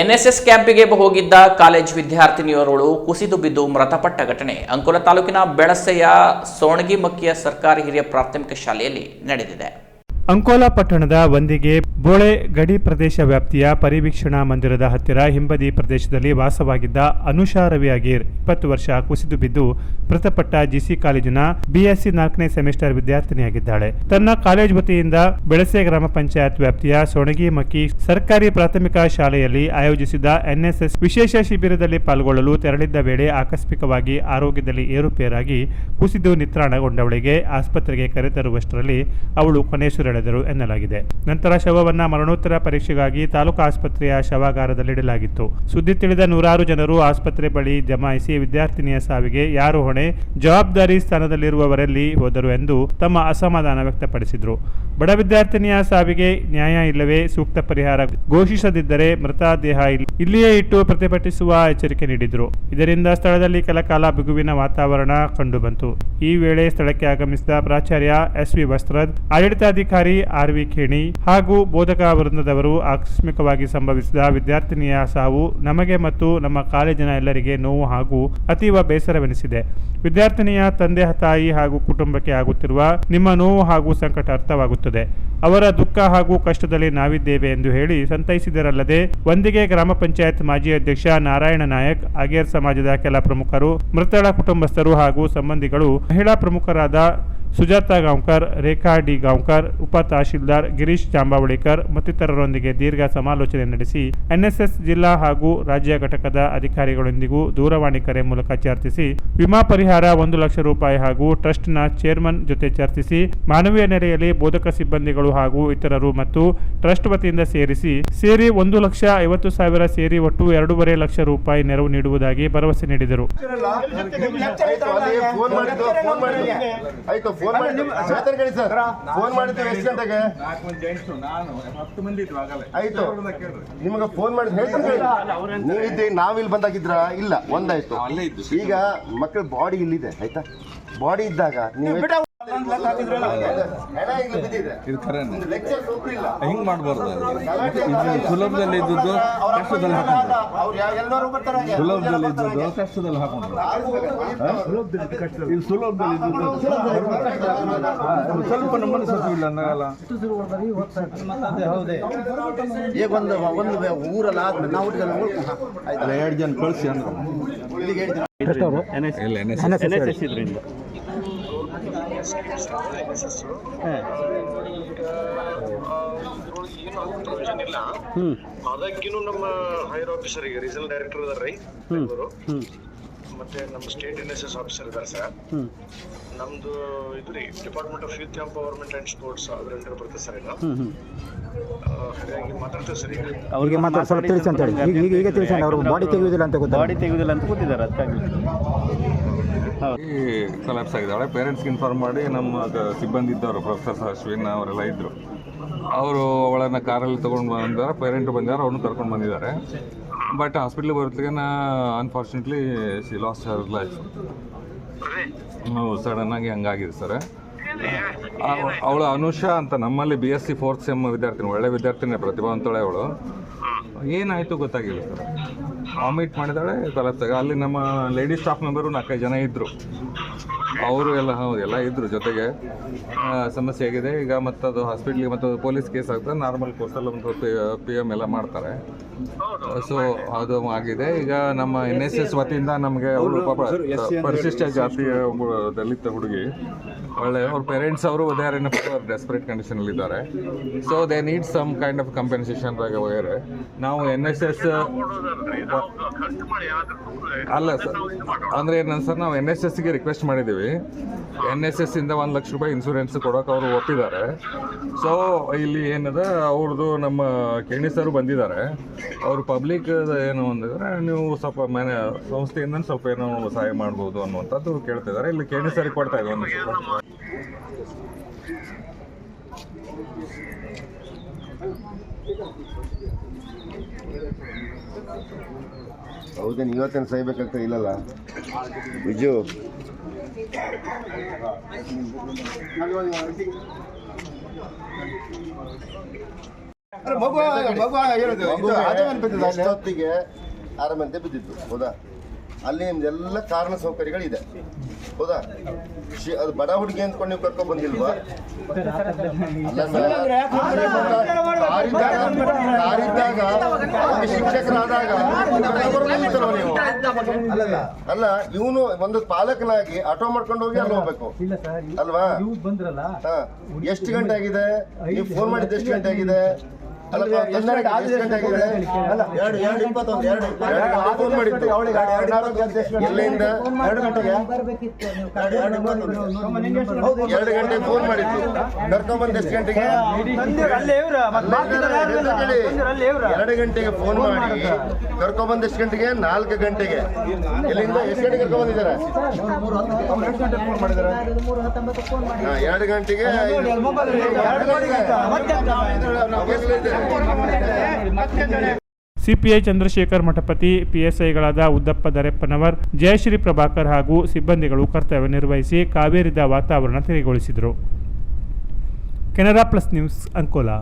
NSS ಕ್ಯಾಂಪಿಗೆ ಹೋಗಿದ್ದ college ವಿದ್ಯಾರ್ಥಿನಿಯೋರ್ವಳು ಕುಸಿದು ಬಿದ್ದು ಮೃತಪಟ್ಟ ಘಟನೆ. ಅಂಕೋಲ ತಾಲೂಕಿನ ಬೆಳಸೆಯ ಸೋಣಗಿಮಕ್ಕಿಯ ಸರ್ಕಾರಿ ಹಿರಿಯ ಪ್ರಾಥಮಿಕ ಶಾಲೆಯಲ್ಲಿ ನಡೆದಿದೆ. ಅಂಕೋಲಾ ಪಟ್ಟಣದ ಒಂದಿಗೆ ಬೋಳೆ ಗಡಿ ಪ್ರದೇಶ ವ್ಯಾಪ್ತಿಯ ಪರಿವೀಕ್ಷಣಾ ಮಂದಿರದ ಹತ್ತಿರ ಹಿಂಬದಿ ಪ್ರದೇಶದಲ್ಲಿ ವಾಸವಾಗಿದ್ದ ಅನುಷಾ ರವಿ ಅಗೀರ್ ಇಪ್ಪತ್ತು ವರ್ಷ ಕುಸಿದು ಬಿದ್ದು ಮೃತಪಟ್ಟ ಜಿಸಿ ಕಾಲೇಜಿನ ಬಿಎಸ್ಸಿ ನಾಲ್ಕನೇ ಸೆಮಿಸ್ಟರ್ ವಿದ್ಯಾರ್ಥಿನಿಯಾಗಿದ್ದಾಳೆ. ತನ್ನ ಕಾಲೇಜ್ ವತಿಯಿಂದ ಬೆಳಸೆ ಗ್ರಾಮ ಪಂಚಾಯತ್ ವ್ಯಾಪ್ತಿಯ ಸೊಣಗಿ ಮಕ್ಕಿ ಸರ್ಕಾರಿ ಪ್ರಾಥಮಿಕ ಶಾಲೆಯಲ್ಲಿ ಆಯೋಜಿಸಿದ ಎನ್ಎಸ್ಎಸ್ ವಿಶೇಷ ಶಿಬಿರದಲ್ಲಿ ಪಾಲ್ಗೊಳ್ಳಲು ತೆರಳಿದ್ದ ವೇಳೆ ಆಕಸ್ಮಿಕವಾಗಿ ಆರೋಗ್ಯದಲ್ಲಿ ಏರುಪೇರಾಗಿ ಕುಸಿದು ನಿತ್ರಾಣಗೊಂಡವಳಿಗೆ ಆಸ್ಪತ್ರೆಗೆ ಕರೆತರುವಷ್ಟರಲ್ಲಿ ಅವಳು ಕೊನೆಯುಸಿರೆಳೆದರು ಎನ್ನಲಾಗಿದೆ. ನಂತರ ಶವವನ್ನ ಮರಣೋತ್ತರ ಪರೀಕ್ಷೆಗಾಗಿ ತಾಲೂಕು ಆಸ್ಪತ್ರೆಯ ಶವಾಗಾರದಲ್ಲಿಡಲಾಗಿತ್ತು. ಸುದ್ದಿ ತಿಳಿದ ನೂರಾರು ಜನರು ಆಸ್ಪತ್ರೆ ಬಳಿ ಜಮಾಯಿಸಿ ವಿದ್ಯಾರ್ಥಿನಿಯ ಸಾವಿಗೆ ಯಾರು ಹೊಣೆ, ಜವಾಬ್ದಾರಿ ಸ್ಥಾನದಲ್ಲಿರುವವರಲ್ಲಿ ಹೋದರು ಎಂದು ತಮ್ಮ ಅಸಮಾಧಾನ ವ್ಯಕ್ತಪಡಿಸಿದರು. ಬಡ ವಿದ್ಯಾರ್ಥಿನಿಯ ಸಾವಿಗೆ ನ್ಯಾಯ ಇಲ್ಲವೇ ಸೂಕ್ತ ಪರಿಹಾರ ಘೋಷಿಸದಿದ್ದರೆ ಮೃತದೇಹ ದೇಹ ಇಲ್ಲಿಯೇ ಇಟ್ಟು ಪ್ರತಿಭಟಿಸುವ ಎಚ್ಚರಿಕೆ ನೀಡಿದರು. ಇದರಿಂದ ಸ್ಥಳದಲ್ಲಿ ಕೆಲಕಾಲ ಬಿಗುವಿನ ವಾತಾವರಣ ಕಂಡುಬಂತು. ಈ ವೇಳೆ ಸ್ಥಳಕ್ಕೆ ಆಗಮಿಸಿದ ಪ್ರಾಚಾರ್ಯ ಎಸ್ ವಿ ವಸ್ತ್ರದ್, ಆಡಳಿತಾಧಿಕಾರಿ ಆರ್ ವಿ ಖೇಣಿ ಹಾಗೂ ಬೋಧಕ ವೃಂದದವರು ಆಕಸ್ಮಿಕವಾಗಿ ಸಂಭವಿಸಿದ ವಿದ್ಯಾರ್ಥಿನಿಯ ಸಾವು ನಮಗೆ ಮತ್ತು ನಮ್ಮ ಕಾಲೇಜಿನ ಎಲ್ಲರಿಗೆ ನೋವು ಹಾಗೂ ಅತೀವ ಬೇಸರವೆನಿಸಿದೆ. ವಿದ್ಯಾರ್ಥಿನಿಯ ತಂದೆ, ತಾಯಿ ಹಾಗೂ ಕುಟುಂಬಕ್ಕೆ ಆಗುತ್ತಿರುವ ನಿಮ್ಮ ನೋವು ಹಾಗೂ ಸಂಕಟ ಅರ್ಥವಾಗುತ್ತದೆ. ಅವರ ದುಃಖ ಹಾಗೂ ಕಷ್ಟದಲ್ಲಿ ನಾವಿದ್ದೇವೆ ಎಂದು ಹೇಳಿ ಸಂತೈಸಿದರಲ್ಲದೆ, ಒಂದಿಗೆ ಗ್ರಾಮ ಪಂಚಾಯತ್ ಮಾಜಿ ಅಧ್ಯಕ್ಷ ನಾರಾಯಣ ನಾಯಕ್, ಅಗೇರ್ ಸಮಾಜದ ಕೆಲ ಪ್ರಮುಖರು, ಮೃತಳ ಕುಟುಂಬಸ್ಥರು ಹಾಗೂ ಸಂಬಂಧಿಗಳು ಮಹಿಳಾ ಪ್ರಮುಖರಾದ ಸುಜಾತಾ ಗಾಂವ್ಕರ್, ರೇಖಾ ಡಿ ಗಾಂವ್ಕರ್, ಉಪ ತಹಶೀಲ್ದಾರ್ ಗಿರೀಶ್ ಜಾಂಬಾವಳಿಕರ್ ಮತ್ತಿತರರೊಂದಿಗೆ ದೀರ್ಘ ಸಮಾಲೋಚನೆ ನಡೆಸಿ ಎನ್ಎಸ್ಎಸ್ ಜಿಲ್ಲಾ ಹಾಗೂ ರಾಜ್ಯ ಘಟಕದ ಅಧಿಕಾರಿಗಳೊಂದಿಗೂ ದೂರವಾಣಿ ಕರೆ ಮೂಲಕ ಚರ್ಚಿಸಿ, ವಿಮಾ ಪರಿಹಾರ ಒಂದು ಲಕ್ಷ ರೂಪಾಯಿ ಹಾಗೂ ಟ್ರಸ್ಟ್ನ ಚೇರ್ಮನ್ ಜೊತೆ ಚರ್ಚಿಸಿ, ಮಾನವೀಯ ನೆರೆಯಲ್ಲಿ ಬೋಧಕ ಸಿಬ್ಬಂದಿಗಳು ಹಾಗೂ ಇತರರು ಮತ್ತು ಟ್ರಸ್ಟ್ ವತಿಯಿಂದ ಸೇರಿಸಿ, ಸೇರಿ ಒಂದು ಲಕ್ಷ ಐವತ್ತು ಸಾವಿರ ಸೇರಿ ಒಟ್ಟು ಎರಡೂವರೆ ಲಕ್ಷ ರೂಪಾಯಿ ನೆರವು ನೀಡುವುದಾಗಿ ಭರವಸೆ ನೀಡಿದರು. ಫೋನ್ ಮಾಡಿ ಸರ್ ಫೋನ್ ಮಾಡಿದ್ದು ಎಷ್ಟು ಗಂಟೆಗೆ? ನಾಲ್ಕು ಮಂದಿ ಜೆಂಟ್ಸು ನಾನು ಹತ್ತು ಮಂದಿ ಇದ್ವು ಆಗಲ್ಲ ಆಯ್ತು. ನಿಮಗೆ ಫೋನ್ ಮಾಡಿ ಹೇಳ್ತೀನಿ ನೀವಿದ್ದೆ ನಾವಿಲ್ಲಿ ಬಂದಾಗಿದ್ರ? ಇಲ್ಲ ಒಂದಾಯ್ತು. ಈಗ ಮಕ್ಕಳ ಬಾಡಿ ಇಲ್ಲಿದೆ ಆಯ್ತಾ? ಬಾಡಿ ಇದ್ದಾಗ ನೀವು ಇಲ್ಲಿ ಇದು ಕರೆನೆ ಹಿಂಗ್ ಮಾಡ್ಬಾರ್ದು ಇದು ಸುಲಭದಲ್ಲಿ ಇದ್ದದ್ದು ಕಷ್ಟದಲ್ಲಿ ಹಾಕೊಂಡ್ರು. ಸುಲಭದಲ್ಲಿ ಇದ್ದದ್ದು ಕಷ್ಟದಲ್ಲಿ ಹಾಕೊಂಡ್ರು. ಇದು ಸುಲಭದಲ್ಲಿ ಇದ್ದದ್ದು ಸ್ವಲ್ಪ ನಮ್ಮ ಮನಸ್ಸು ಇಲ್ಲ ಅನ್ನಲ್ಲ ಈಗ ಒಂದು ಒಂದು ಊರಲ್ಲ ಆದ್ಮೇಲೆ ನಾವು ಎರಡು ಜನ ಕಳಿಸಿ ಅಂದ್ರು ಎನ್ ಎಸ್ ಪ್ರೊವಿಷನ್ ಇಲ್ಲ ಅದಕ್ಕಿನ್ನು ನಮ್ಮ ಹೈಯರ್ ಆಫೀಸರ್ ಈಗ ರೀಜನಲ್ ಡೈರೆಕ್ಟರ್ ರೀ ಬೆಂಗಳೂರು. ಮತ್ತೆ ನಮ್ಮ state N S S officer ಇದ್ದಾರೆ ಸರ್ ನಮ್ದು ಇದು ರೀ department of youth empowerment and sports ಅದ್ರ ಅಂಡರ್ ಬರ್ತದೆ ಸರ್ ಇದು. ಆ, ಹಾಗಾಗಿ ಮಾತಾಡ್ತೇವೆ ಸರ್ ಈಗ. ಅವ್ರಿಗೆ ಮಾತ್ರ ಸ್ವಲ್ಪ ತಿಳಿಸಿ ಅಂತ ಹೇಳಿ. ಈಗ ಈಗ ಈಗ ತಿಳಿಸಿ ಅವ್ರು ಬಾಡಿ ತೆಗೆಯುವುದಿಲ್ಲ ಅಂತ ಗೊತ್ತಾ ಬಾಡಿ ತೆಗೆಯುವುದಿಲ್ಲ ಅಂತ ಗೊತ್ತಿದ್ದಾರೆ ಅದಕ್ಕಾಗಿ ಕೊಲಾಪ್ಸ್ ಆಗಿದ್ದಾಳೆ. ಪೇರೆಂಟ್ಸ್ಗೆ ಇನ್ಫಾರ್ಮ್ ಮಾಡಿ ನಮ್ಮ ಸಿಬ್ಬಂದಿ ಇದ್ದವರು ಪ್ರೊಫೆಸರ್ ಅಶ್ವಿನ್ ಅವರೆಲ್ಲ ಇದ್ದರು ಅವರು ಅವಳನ್ನು ಕಾರಲ್ಲಿ ತೊಗೊಂಡು ಬಂದಿದ್ದಾರೆ ಪೇರೆಂಟ್ ಬಂದಿದ್ದಾರೆ ಅವ್ರನ್ನ ಕರ್ಕೊಂಡು ಬಂದಿದ್ದಾರೆ. ಬಟ್ ಹಾಸ್ಪಿಟ್ಲಿಗೆ ಬರೋತ್ತಿಗೆ unfortunately she lost her life sudden ಆಗಿ ಹಂಗಾಗಿದೆ ಸರ್ ಅವಳು ಅನುಷಾ ಅಂತ ನಮ್ಮಲ್ಲಿ B S C fourth sem ವಿದ್ಯಾರ್ಥಿನಿ, ಒಳ್ಳೆ ವಿದ್ಯಾರ್ಥಿನಿ ಪ್ರತಿಭಾವಂತಳೆ ಅವಳು. ಏನಾಯಿತು ಗೊತ್ತಾಗಿಲ್ಲ ಸರ್ ವಾಮಿಟ್ ಮಾಡಿದಾಳೆ ಕೊಲಾಪ್ಸ್ ಅಲ್ಲಿ ನಮ್ಮ ಲೇಡಿ ಸ್ಟಾಫ್ ಮೆಂಬರು ನಾಲ್ಕೈದು ಜನ ಇದ್ದರು ಅವರು ಎಲ್ಲ ಹೌದು ಎಲ್ಲ ಇದ್ರು ಜೊತೆಗೆ. ಸಮಸ್ಯೆ ಆಗಿದೆ. ಈಗ ಮತ್ತು ಅದು ಹಾಸ್ಪಿಟ್ಲಿಗೆ ಮತ್ತು ಪೊಲೀಸ್ ಕೇಸ್ ಆಗ್ತದೆ. ನಾರ್ಮಲ್ ಕೋರ್ಸಲ್ಲಿ ಒಂದು ಪಿ ಎಂ ಎಲ್ಲ ಮಾಡ್ತಾರೆ. ಸೊ ಅದು ಆಗಿದೆ. ಈಗ ನಮ್ಮ ಎನ್ ಎಸ್ ಎಸ್ ವತಿಯಿಂದ ನಮಗೆ ಅವರು ಪಾಪ ಪರಿಶಿಷ್ಟ ಜಾತಿಯ ದಲಿತ ಹುಡುಗಿ. ಒಳ್ಳೆ ಅವ್ರ ಪೇರೆಂಟ್ಸ್ ಅವರು ದೇ ಆರ್ ಇನ್ ಡೆಸ್ಪರೇಟ್ ಕಂಡೀಷನಲ್ಲಿ ಇದ್ದಾರೆ. So they need some kind of compensation ವಗೇರೆ ನಾವು ಎನ್ ಎಸ್ ಎಸ್ ಅಲ್ಲ ಸರ್ ಅಂದರೆ ಏನಂತ ಸರ್ ನಾವು ಎನ್ ಎಸ್ ಎಸ್ಗೆ ರಿಕ್ವೆಸ್ಟ್ ಮಾಡಿದ್ದೀವಿ ಎನ್ ಎಸ್ ಎಸ್ ಇಂದ ಒಂದು ಲಕ್ಷ ರೂಪಾಯಿ ಇನ್ಸೂರೆನ್ಸ್ ಕೊಡೋಕೆ ಅವರು ಒಪ್ಪಿದ್ದಾರೆ. ಸೊ ಇಲ್ಲಿ ಏನದ ಅವ್ರದ್ದು ನಮ್ಮ ಕೇಣಿ ಸರ್ ಬಂದಿದ್ದಾರೆ. ಅವರು ಪಬ್ಲಿಕ್ ಏನು ಅಂದಿದ್ರೆ ನೀವು ಸ್ವಲ್ಪ ಮನೆ ಸಂಸ್ಥೆಯಿಂದ ಸ್ವಲ್ಪ ಏನೋ ಸಹಾಯ ಮಾಡ್ಬೋದು ಅನ್ನುವಂಥದ್ದು ಕೇಳ್ತಿದ್ದಾರೆ ಇಲ್ಲಿ ಕೇಣಿ ಸರ್ ಕೊಡ್ತಾ ಇದ್ದೀವಿ ಸ್ವಲ್ಪ ಹೌದೇನು ಇವತ್ತೇನು ಸಹಿಬೇಕಾಗ್ತದೆ ಇಲ್ಲಲ್ಲ? ಬಿಜು. ಮಗು ಮಗು ಬಿದ್ದದ ಅಲ್ಲಿ. ಆರಮಂತೆ ಬಿದ್ದಿದ್ದು ಹೌದಾ? ಅಲ್ಲಿ ನಿಮ್ದೆಲ್ಲ ಕಾರಣ ಸೌಕರ್ಯಗಳಿದೆ. ಹೌದಾ? ಶಿ- ಅದು ಬಡ ಹುಡುಗಿ ಅಂದ್ಕೊಂಡು ನೀವು ಕರ್ಕೊಂಡ್ ಬಂದಿಲ್ವಾ? ಅಲ್ಲ ಸರ್ ಕಾರಿದ್ದಾಗ ಕಾರಿದ್ದಾಗ ಒಂದು ಶಿಕ್ಷಕರಾದಾಗ ನೀವು? ಅಲ್ಲ ಇವನು ಒಂದು ಪಾಲಕನಾಗಿ ಆಟೋ ಮಾಡ್ಕೊಂಡು ಹೋಗಿ ಅಲ್ಲಿ ಹೋಗ್ಬೇಕು. ಅಲ್ವಾ? ಹಾ. ಎಷ್ಟು ಗಂಟೆ ಆಗಿದೆ? ನೀವು ಫೋನ್ ಮಾಡಿದ್ದು ಎಷ್ಟು ಗಂಟೆ ಆಗಿದೆ? ಎಲ್ಲಿಂದ? ಎರಡು ಗಂಟೆಗೆ? ಎರಡು ಗಂಟೆ ಫೋನ್ ಮಾಡಿದ್ದು. ಕರ್ಕೊಂಡ್ಬಂದು ಎಷ್ಟು ಗಂಟೆಗೆ? ಎರಡು ಗಂಟೆಗೆ ಫೋನ್ ಮಾಡಿ. ಕರ್ಕೊಂಡ್ಬಂದು ಎಷ್ಟು ಗಂಟೆಗೆ? ನಾಲ್ಕು ಗಂಟೆಗೆ. ಎಲ್ಲಿಂದ? ಎಷ್ಟು ಗಂಟೆಗೆ ಕರ್ಕೊಂಡ್ಬಂದಿದ್ದಾರೆ ಎರಡು ಗಂಟೆಗೆ ಸಿಪಿಐ ಚಂದ್ರಶೇಖರ್ ಮಠಪತಿ, ಪಿಎಸ್ಐಗಳಾದ ಉದ್ದಪ್ಪ ದರೆಪ್ಪನವರ್, ಜಯಶ್ರೀ ಪ್ರಭಾಕರ್ ಹಾಗೂ ಸಿಬ್ಬಂದಿಗಳು ಕರ್ತವ್ಯ ನಿರ್ವಹಿಸಿ ಕಾವೇರಿದ ವಾತಾವರಣ ತೆರೆಗೊಳಿಸಿದರು. Canara plus news Ankola